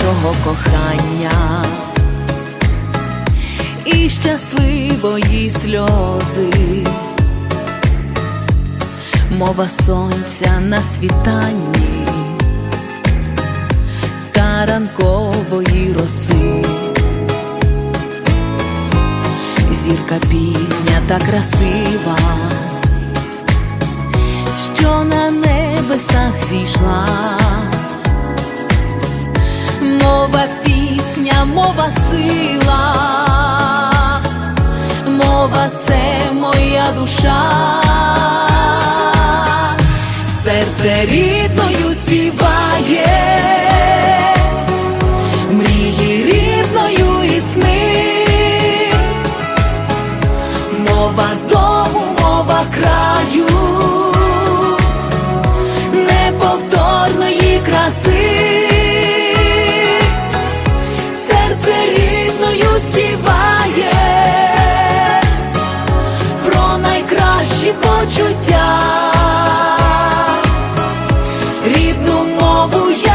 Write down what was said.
нашого кохання. І щасливої сльози, мова сонця на світанні та ранкової роси, зірка пізня та красива. Мова сила, мова це моя душа, серце рідне рідну мову. я